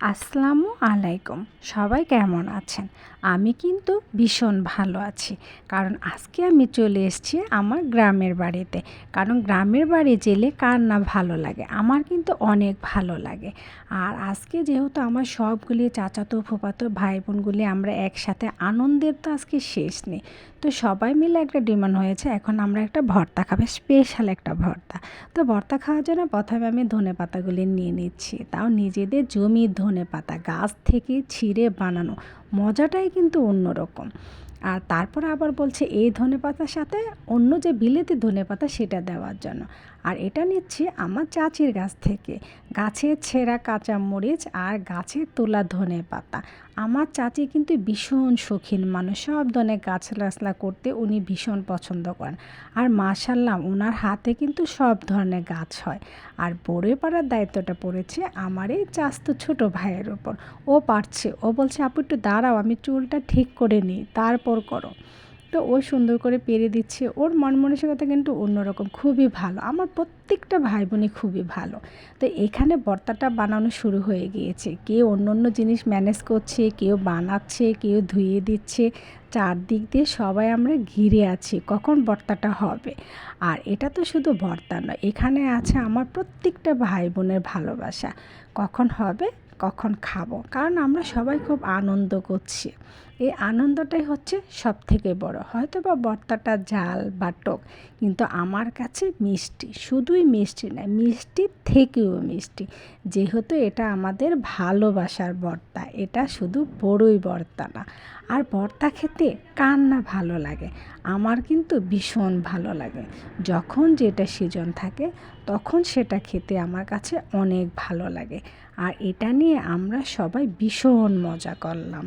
আসসালামু আলাইকুম। সবাই কেমন আছেন? আমি কিন্তু ভীষণ ভালো আছি। কারণ আজকে আমি চলে এসেছি আমার গ্রামের বাড়িতে। কারণ গ্রামের বাড়ি গেলে কার না ভালো লাগে? আমার কিন্তু অনেক ভালো লাগে। আর আজকে যেহেতু আমার সবগুলি চাচাতো ফুপাতো ভাই বোনগুলি আমরা একসাথে, আনন্দের তো আজকে শেষ নেই। তো সবাই মিলে একটা ডিমান্ড হয়েছে, এখন আমরা একটা ভর্তা খাবে, স্পেশাল একটা ভর্তা। তো ভর্তা খাওয়ার জন্য প্রথমে আমি ধনে পাতাগুলি নিয়ে নিচ্ছি। তাও নিজেদের জমি ধনে পাতা গাছ থেকে ছিঁড়ে বানানো। মজাটাই কিন্তু অন্যরকম আর তারপর আবার বলছে এই ধনে পাতার সাথে অন্য যে বিলেতি ধনে পাতা সেটা দেওয়ার জন্য। আর এটা নিচ্ছি আমার চাচির গাছ থেকে। গাছের ছেঁড়া কাঁচা মরিচ আর গাছের তোলা ধনে পাতা। আমার চাচি কিন্তু ভীষণ শৌখিন মানুষ। সব ধরনের গাছ গাছলা করতে উনি ভীষণ পছন্দ করেন। আর মাশাল্লাহ ওনার হাতে কিন্তু সব ধরনের গাছ হয়। আর বড়ে পাড়ার দায়িত্বটা পড়েছে আমার এই চাস্ত ছোটো ভাইয়ের ওপর ও পারছে। ও বলছে, আপু, একটু দাঁড়াও, আমি চুলটা ঠিক করে নিই, তারপর করো। তো ও সুন্দর করে পেরে দিচ্ছে। ওর মন মানসিকতা কিন্তু অন্যরকম, খুবই ভালো। আমার প্রত্যেকটা ভাই বোনই খুবই ভালো। তো এখানে বর্তাটা বানানো শুরু হয়ে গিয়েছে। কেউ অন্য অন্য জিনিস ম্যানেজ করছে, কেউ বানাচ্ছে, কেউ ধুয়ে দিচ্ছে। চারদিক দিয়ে সবাই আমরা ঘিরে আছি, কখন ভর্তাটা হবে। আর এটা তো শুধু ভর্তা নয়, এখানে আছে আমার প্রত্যেকটা ভাই বোনের ভালোবাসা। কখন হবে? কখন খাব? কারণ আমরা সবাই খুব আনন্দ করছি। এই আনন্দটাই হচ্ছে সব থেকে বড়। হয়তো বা বর্তাটা জাল বা টক, কিন্তু আমার কাছে মিষ্টি। শুধুই মিষ্টি নয় মিষ্টির থেকেও মিষ্টি। যেহেতু এটা আমাদের ভালোবাসার বর্তা, এটা শুধু বড়ই বর্তা না। আর বর্তা খেতে কার না ভালো লাগে, আমার কিন্তু ভীষণ ভালো লাগে। যখন যেটা সিজন থাকে, তখন সেটা খেতে আমার কাছে অনেক ভালো লাগে। আর এটা নিয়ে আমরা সবাই ভীষণ মজা করলাম।